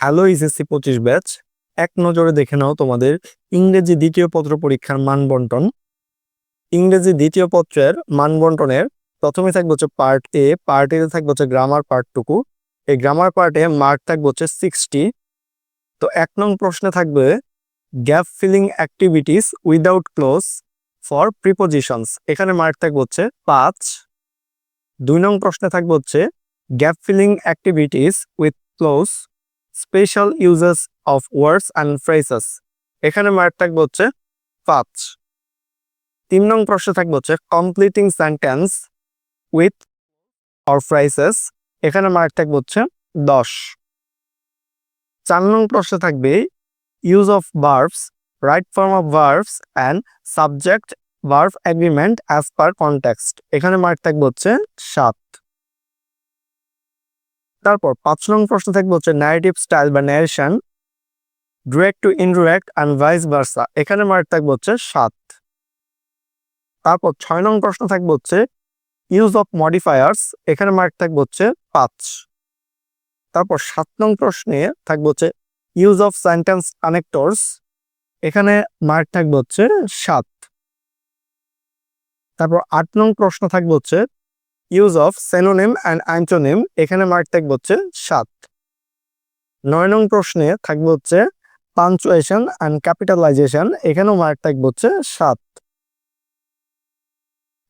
Hello ইসএসসি পঁচিশ batch এক নজরে দেখে নাও তোমাদের ইংরেজি দ্বিতীয় পত্র পরীক্ষার মান বন্টন। ইংরেজি দ্বিতীয় পত্রের মান বন্টনের প্রথমে থাকবে হচ্ছে পার্ট এ পার্ট এ থাকবে হচ্ছে গ্রামার পার্টটুকু এই গ্রামার পার্টে মার্ক থাকবে হচ্ছে সিক্সটি তো এক নং প্রশ্নে থাকবে gap filling activities without clues for prepositions এখানে মার্ক থাকবে হচ্ছে পাঁচ। দুই নং প্রশ্নে থাকবে হচ্ছে gap filling activities with clues special uses of words and phrases এখানে মার্ক থাকবে হচ্ছে পাঁচ। তিন নং প্রশ্ন থাকবে হচ্ছে completing sentence with or phrases এখানে মার্ক থাকবে হচ্ছে দশ। চার নং প্রশ্ন থাকবে use of verbs right form of verbs and subject verb agreement as per context এখানে মার্ক থাকবে হচ্ছে সাত। তারপর পাঁচ নং প্রশ্ন থাকবে হচ্ছে ন্যারেটিভ স্টাইল বা narration direct to indirect and vice versa এখানে মার্ক থাকবে হচ্ছে সাত। তারপর ছয় নং প্রশ্ন থাকবে হচ্ছে ইউজ অফ মডিফায়ার্স এখানে মার্ক থাকবে হচ্ছে পাঁচ। তারপর সাত নং প্রশ্নে থাকবে হচ্ছে ইউজ অফ সেন্টেন্স কানেক্টরস এখানে মার্ক থাকবে হচ্ছে সাত। তারপর আট নং প্রশ্ন থাকবে হচ্ছে use of synonym and antonym এখানে মার্ক থাকবে হচ্ছে সাত। নয় নং প্রশ্নে থাকবে হচ্ছে পাঞ্চুয়েশন অ্যান্ড ক্যাপিটালাইজেশন এখানেও মার্ক থাকবে হচ্ছে সাত।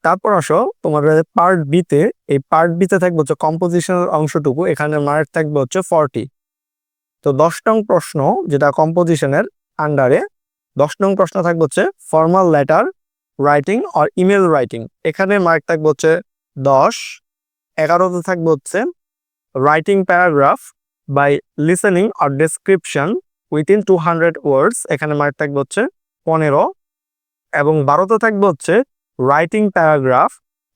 তারপর আসো তোমার পার্ট বিতে এই পার্ট বিতে থাকবে হচ্ছে কম্পোজিশনের অংশটুকু, এখানে মার্ক থাকবে হচ্ছে ফর্টি তো দশ নং প্রশ্ন, যেটা কম্পোজিশনের আন্ডারে দশ নং প্রশ্ন থাকবে হচ্ছে formal letter writing or email writing এখানে মার্ক থাকবে হচ্ছে দশ এগারোতে থাকবে হচ্ছে writing paragraph by listening or description within two hundred words এখানে মার্ক থাকবে হচ্ছে পনেরো, এবং বারোতে থাকবে হচ্ছে writing paragraph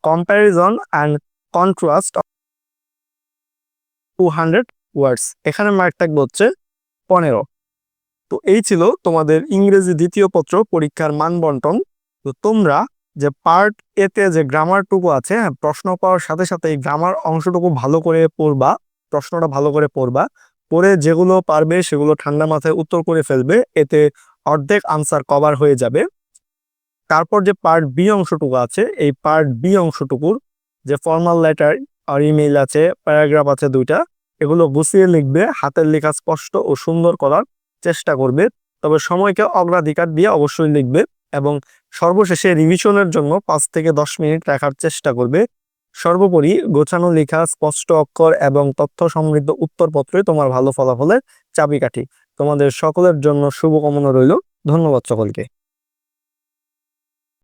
comparison and contrast two hundred words এখানে মার্ক থাকবে হচ্ছে পনেরো। তো এই ছিল তোমাদের ইংরেজি দ্বিতীয় পত্র পরীক্ষার মান বন্টন। তো তোমরা যে পার্ট এতে যে গ্রামারটুকু আছে হ্যাঁ, প্রশ্ন পাওয়ার সাথে সাথে এই গ্রামার অংশটুকু ভালো করে পড়বা প্রশ্নটা ভালো করে পড়বা পড়ে যেগুলো পারবে সেগুলো ঠান্ডা মাথায় উত্তর করে ফেলবে এতে অর্ধেক আনসার কভার হয়ে যাবে। তারপর যে পার্ট বি অংশটুকু আছে এই পার্ট বি অংশটুকুর যে ফর্মাল লেটার আর ইমেইল আছে প্যারাগ্রাফ আছে দুইটা এগুলো গুছিয়ে লিখবে হাতের লেখা স্পষ্ট ও সুন্দর করার চেষ্টা করবে তবে সময়কে অগ্রাধিকার দিয়ে অবশ্যই লিখবে। এবং সর্বশেষে রিভিশনের জন্য পাঁচ থেকে দশ মিনিট রাখার চেষ্টা করবে। সর্বোপরি গোছানো লেখা, স্পষ্ট অক্ষর এবং তথ্য সমৃদ্ধ উত্তরপত্রে তোমার ভালো ফলাফলের চাবিকাঠি। তোমাদের সকলের জন্য শুভকামনা রইল। ধন্যবাদ সকলকে।